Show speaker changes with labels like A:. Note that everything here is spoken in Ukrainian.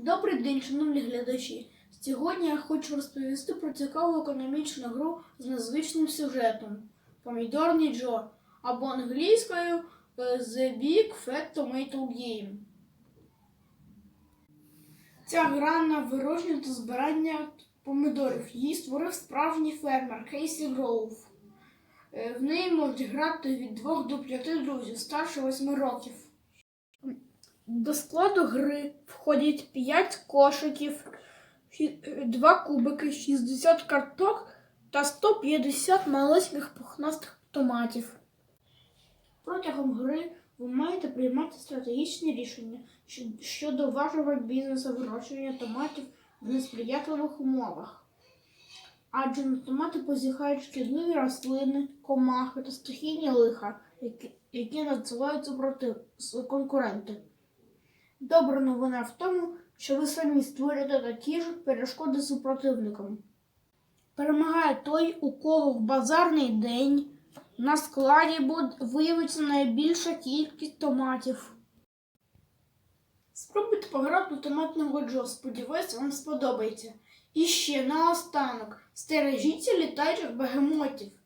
A: Добрий день, шановні глядачі. Сьогодні я хочу розповісти про цікаву економічну гру з незвичним сюжетом Помідорний Джо або англійською е, The Big Fat Tomato Game. Ця гра на вирощення та збирання помідорів. Її створив справжній фермер Кейсі Гроув. Е, В неї можуть грати від 2 до 5 друзів старше 8 років. До складу гри входять 5 кошиків, 2 кубики, 60 карток та 150 маленьких пухнастих томатів. Протягом гри ви маєте приймати стратегічні рішення щодо вашого бізнесу вирощування томатів в несприятливих умовах. Адже на томати позіхають шкідливі рослини, комахи та стихійні лиха, які, які надсилають супротив конкуренти. Добра новина в тому, що ви самі створюєте такі ж перешкоди супротивникам. Перемагає той, у кого в базарний день на складі буде виявиться найбільша кількість томатів. Спробуйте пограти у томатного Джо. Сподіваюсь, вам сподобається. І ще наостанок стережіться літаючих бегемотів.